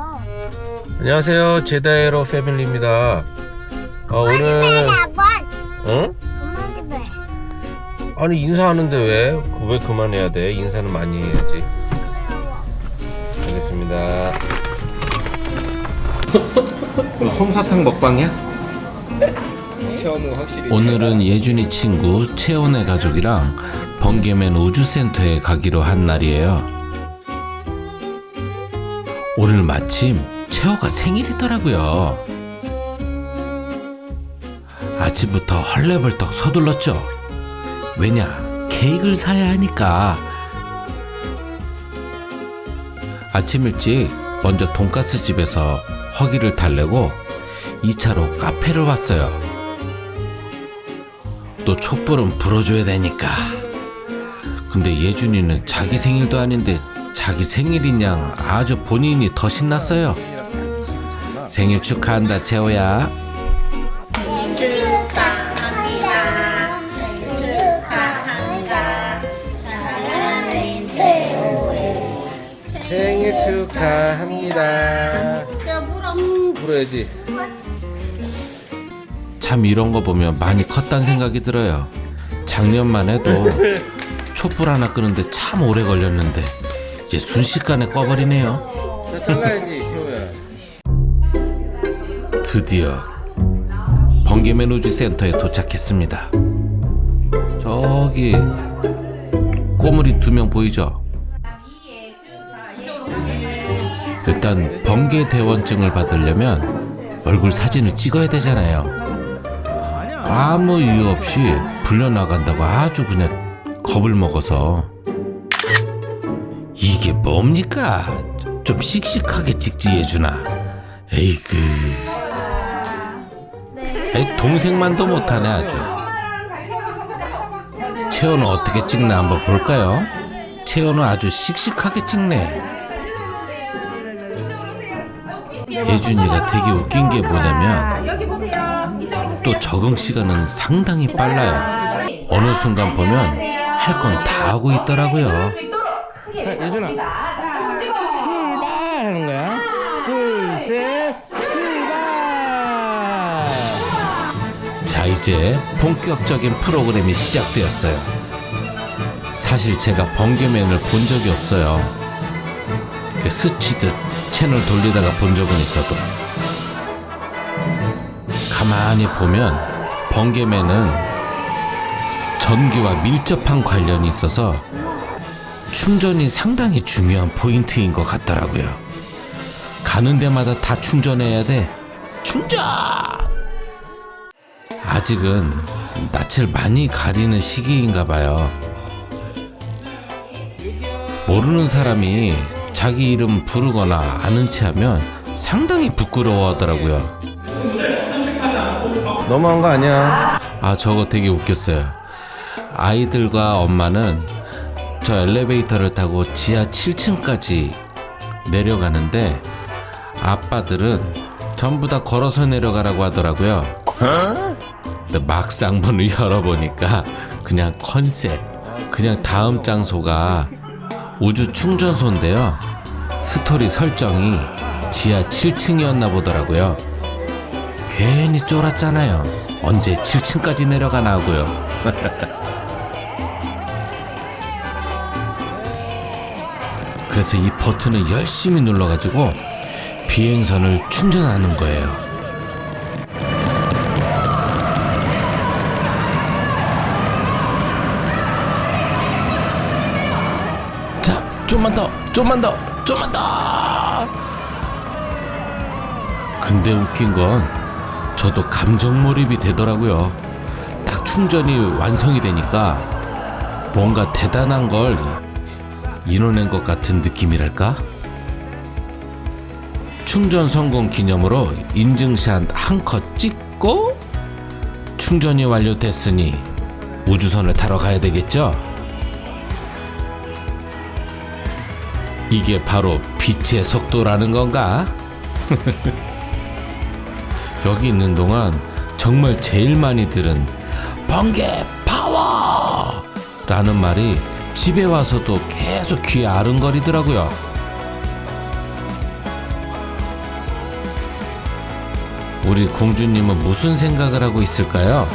봐. 안녕하세요 제다에로 패밀리입니다 어, 오늘. 어? 엄마 집에. 아니 인사하는데 왜? 왜 그만해야 돼? 인사는 많이 해야지 알겠습니다 너 솜사탕 먹방이야? 오늘은 예준이 친구 채원의 가족이랑 번개맨 우주센터에 가기로 한 날이에요. 오늘 마침 채호가 생일이더라고요. 아침부터 헐레벌떡 서둘렀죠. 왜냐, 케이크를 사야 하니까. 아침 일찍 먼저 돈가스 집에서 허기를 달래고 2차로 카페를 왔어요. 또 촛불은 불어줘야 되니까. 근데 예준이는 자기 생일도 아닌데 자기 생일인 양 아주 본인이 더 신났어요. 생일 축하한다, 채호야. 축하합니다. 생일 축하합니다. 사랑하는 채호의 생일 축하합니다 음, 불어야지 참 이런 거 보면 많이 컸다는 생각이 들어요. 작년만 해도 촛불 하나 끄는데 참 오래 걸렸는데 이제 순식간에 꺼버리네요. 자 잘라야지 채호야 드디어 번개맨 우주센터에 도착했습니다. 저기 꼬물이 두 명 보이죠? 일단 번개 대원증을 받으려면 얼굴 사진을 찍어야 되잖아요. 아무 이유 없이 불려나간다고 아주 그냥 겁을 먹어서 이게 뭡니까? 좀 씩씩하게 찍지 해주나? 에이그 에이, 동생만도 못하네 아주 채연은 어떻게 찍나 한번 볼까요? 채연은 아주 씩씩하게 찍네 예준이가 되게 웃긴 게 뭐냐면. 또 적응 시간은 상당히 빨라요 어느 순간 보면 할 건 다 하고 있더라고요 예준아. 출발 하는 거야 둘 셋 출발 자 이제 본격적인 프로그램이 시작되었어요. 사실 제가 번개맨을 본 적이 없어요. 스치듯 채널 돌리다가 본 적은 있어도 가만히 보면 번개맨은 전기와 밀접한 관련이 있어서 충전이 상당히 중요한 포인트인 것 같더라고요. 가는 데마다 다 충전해야 돼. 충전! 아직은 낯을 많이 가리는 시기인가 봐요. 모르는 사람이 자기 이름 부르거나 아는 체 하면 상당히 부끄러워 하더라고요. 너무한 거 아니야 아, 저거 되게 웃겼어요. 아이들과 엄마는 저 엘리베이터를 타고 지하 7층까지 내려가는데 아빠들은 전부 다 걸어서 내려가라고 하더라고요. 근데 막상 문을 열어보니까 그냥 컨셉, 그냥 다음 장소가 우주 충전소인데요. 스토리 설정이 지하 7층이었나 보더라고요. 괜히 쫄았잖아요. 언제 7층까지 내려가나 하고요. 그래서 이 버튼을 열심히 눌러가지고 비행선을 충전하는 거예요. 자, 좀만 더, 좀만 더, 좀만 더. 근데 웃긴 건 저도 감정 몰입이 되더라고요. 딱 충전이 완성이 되니까 뭔가 대단한 걸 이뤄낸 것 같은 느낌이랄까? 충전 성공 기념으로 인증샷 한 컷 찍고 충전이 완료됐으니 우주선을 타러 가야 되겠죠? 이게 바로 빛의 속도라는 건가? 여기 있는 동안 정말 제일 많이 들은 번개 파워! 라는 말이 집에 와서도 계속 귀에 아른거리더라고요. 우리 공주님은 무슨 생각을 하고 있을까요?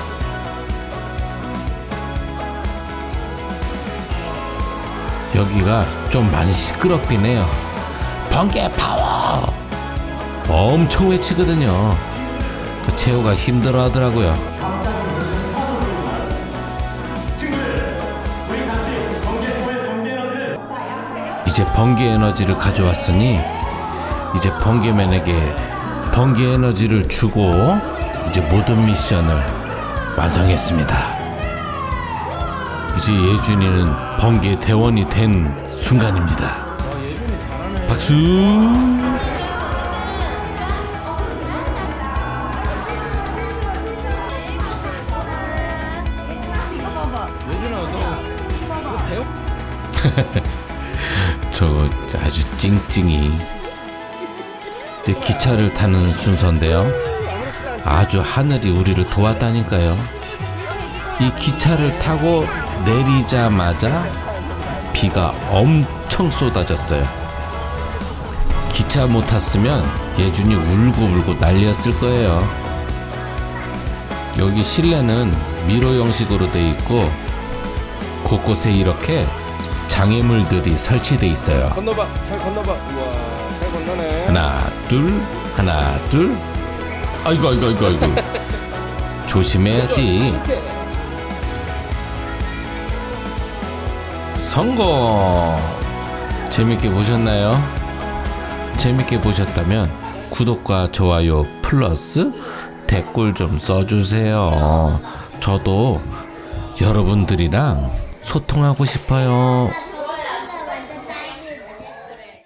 여기가 좀 많이 시끄럽긴 해요. 번개 파워! 엄청 외치거든요. 그 채호가 힘들어 하더라고요. 이제 번개 에너지를 가져왔으니 이제 번개맨에게 번개 에너지를 주고 이제 모든 미션을 완성했습니다. 이제 예준이는 번개 대원이 된 순간입니다. 박수! 저거 아주 찡찡이 기차를 타는 순서인데요. 아주 하늘이 우리를 도왔다니까요. 이 기차를 타고 내리자마자 비가 엄청 쏟아졌어요. 기차 못 탔으면 예준이 울고불고 난리였을 거예요. 여기 실내는 미로 형식으로 돼 있고 곳곳에 이렇게 장애물들이 설치돼 있어요. 건너봐 잘 건너봐. 우와 잘 건너네. 하나 둘 하나 둘. 아이고 아이고 아이고 아이고. 조심해야지. 성공 재밌게 보셨나요? 재밌게 보셨다면 구독과 좋아요 플러스 댓글 좀 써주세요. 저도 여러분들이랑 소통하고 싶어요